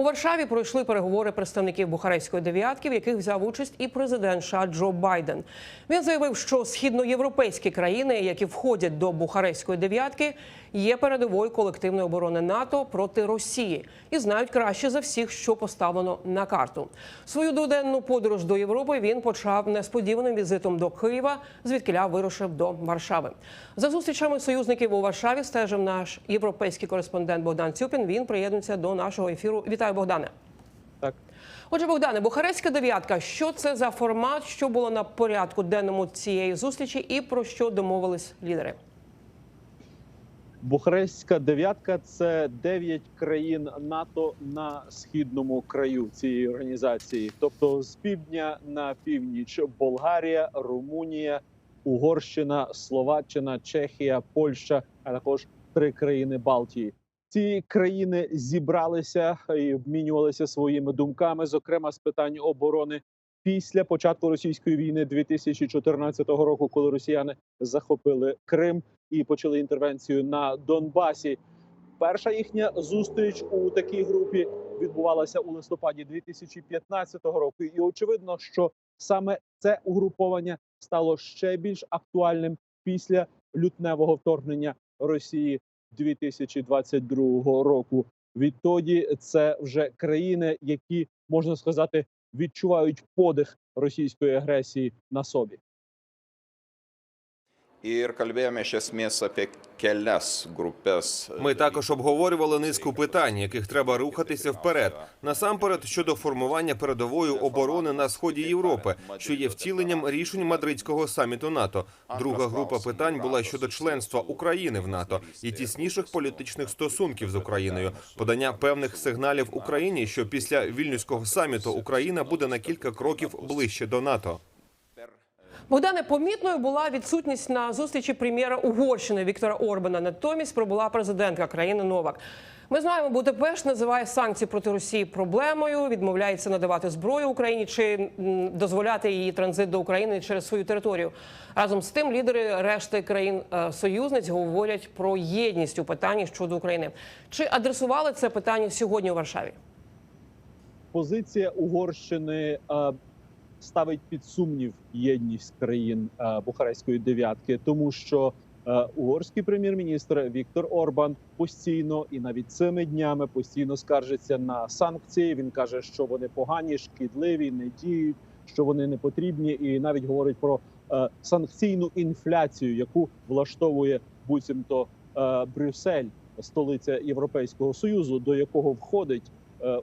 У Варшаві пройшли переговори представників Бухарестської дев'ятки, в яких взяв участь і президент США Джо Байден. Він заявив, що східноєвропейські країни, які входять до Бухарестської дев'ятки, є передовою колективної оборони НАТО проти Росії і знають краще за всіх, що поставлено на карту. Свою дводенну подорож до Європи він почав несподіваним візитом до Києва, звідкиля вирушив до Варшави. За зустрічами союзників у Варшаві стежив наш європейський кореспондент Богдан Цюпін. Він приєднується до нашого ефіру. Вітаю, Богдане. Так, Отже, Богдане, Бухарестська дев'ятка. Що це за формат? Що було на порядку денному цієї зустрічі, і про що домовились лідери? Бухарестська дев'ятка це дев'ять країн НАТО на східному краю цієї організації, тобто з півдня на північ: Болгарія, Румунія, Угорщина, Словаччина, Чехія, Польща, а також три країни Балтії. Ці країни зібралися і обмінювалися своїми думками, зокрема з питань оборони. Після початку російської війни 2014 року, коли росіяни захопили Крим і почали інтервенцію на Донбасі. Перша їхня зустріч у такій групі відбувалася у листопаді 2015 року. І очевидно, що саме це угруповання стало ще більш актуальним після лютневого вторгнення Росії 2022 року. Відтоді це вже країни, які можна сказати відчувають подих російської агресії на собі. Ir kalbėjome iš esmės apie kelias grupes. Ми також обговорювали низку питань, яких треба рухатися вперед. Насамперед щодо формування передової оборони на сході Європи, що є втіленням рішень мадридського саміту НАТО. Друга група питань була щодо членства України в НАТО і тісніших політичних стосунків з Україною, подання певних сигналів Україні, що після вільнюського саміту Україна буде на кілька кроків ближче до НАТО. Богдане, помітною була відсутність на зустрічі прем'єра Угорщини Віктора Орбана. Натомість пробула президентка країни Новак. Ми знаємо, Будапешт називає санкції проти Росії проблемою, відмовляється надавати зброю Україні чи дозволяти її транзит до України через свою територію. Разом з тим, лідери решти країн е, союзниць говорять про єдність у питанні щодо України. Чи адресували це питання сьогодні у Варшаві? позиція Угорщини е, ставить під сумнів єдність країн е, Бухарестської дев'ятки, тому що е, угорський прем'єр-міністр Віктор Орбан постійно і навіть цими днями постійно скаржиться на санкції. Він каже, що вони погані, шкідливі, не діють, що вони не потрібні, і навіть говорить про е, санкційну інфляцію, яку влаштовує буцімто Брюссель, столиця Європейського союзу, до якого входить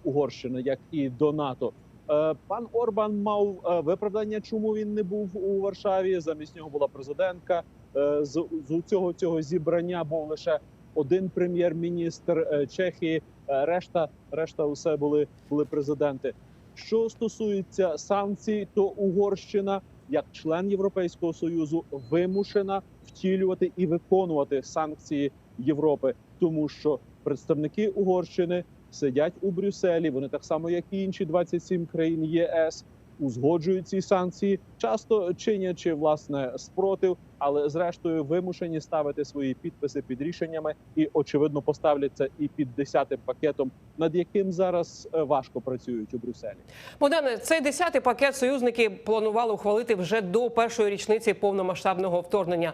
Угорщина, як і до НАТО. Е, Пан Орбан мав е, виправдання, чому він не був у Варшаві. Замість нього була президентка. Е, З, з цього цього зібрання був лише один прем'єр-міністр Чехії. Решта, решта, усе були були президенти. Що стосується санкцій, то Угорщина, як член Європейського союзу, вимушена втілювати і виконувати санкції Європи, тому що представники Угорщини сидять у Брюсселі. Вони так само, як і інші 27 країн ЄС, узгоджують ці санкції, часто чинячи власне спротив, але зрештою вимушені ставити свої підписи під рішеннями і очевидно поставляться і під десятим пакетом, над яким зараз е, важко працюють у Брюсселі. Богдане, цей десятий пакет союзники планували ухвалити вже до першої річниці повномасштабного вторгнення.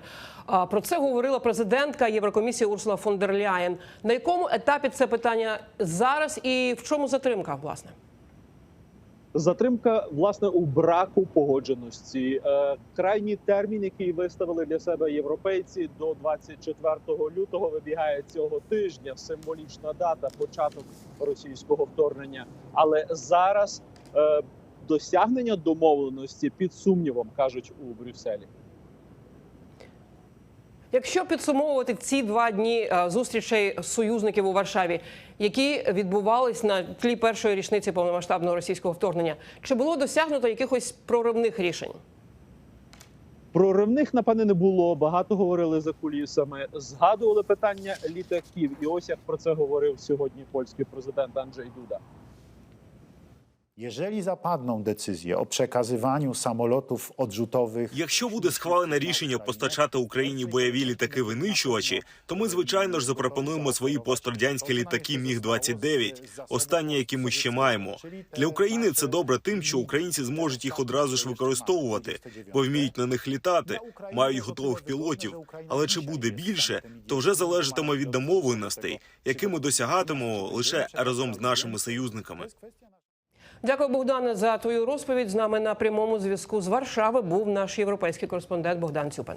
Про це говорила президентка Єврокомісії Урсула фон дер Ляєн. На якому етапі це питання зараз і в чому затримка? Власне, Затримка власне у браку погодженості. Е, крайній термін, який виставили для себе європейці, до 24 лютого вибігає цього тижня. Символічна дата, початок російського вторгнення. Але зараз е, досягнення домовленості під сумнівом кажуть у Брюсселі. Якщо підсумовувати ці два дні е, зустрічей союзників у Варшаві, які відбувались на тлі першої річниці повномасштабного російського вторгнення, чи було досягнуто якихось проривних рішень? Проривних, напевне, не було. Багато говорили за кулісами. Згадували питання літаків. І ось як про це говорив сьогодні польський президент Анджей Дуда. Jeżeli zapadną decyzje o przekazywaniu samolotów odrzutowych Якщо буде схвалене рішення постачати Україні бойові літаки винищувачі, то ми звичайно ж запропонуємо свої пострадянські літаки Міг 29 останні, які ми ще маємо. Для України це добре тим, що українці зможуть їх одразу ж використовувати, бо вміють на них літати, мають готових пілотів. Але чи буде більше, то вже залежатиме від домовленостей, які ми досягатимемо лише разом з нашими союзниками. Дякую, Богдане, за твою розповідь. З нами на прямому зв'язку з Варшави був наш європейський кореспондент Богдан Цюпин.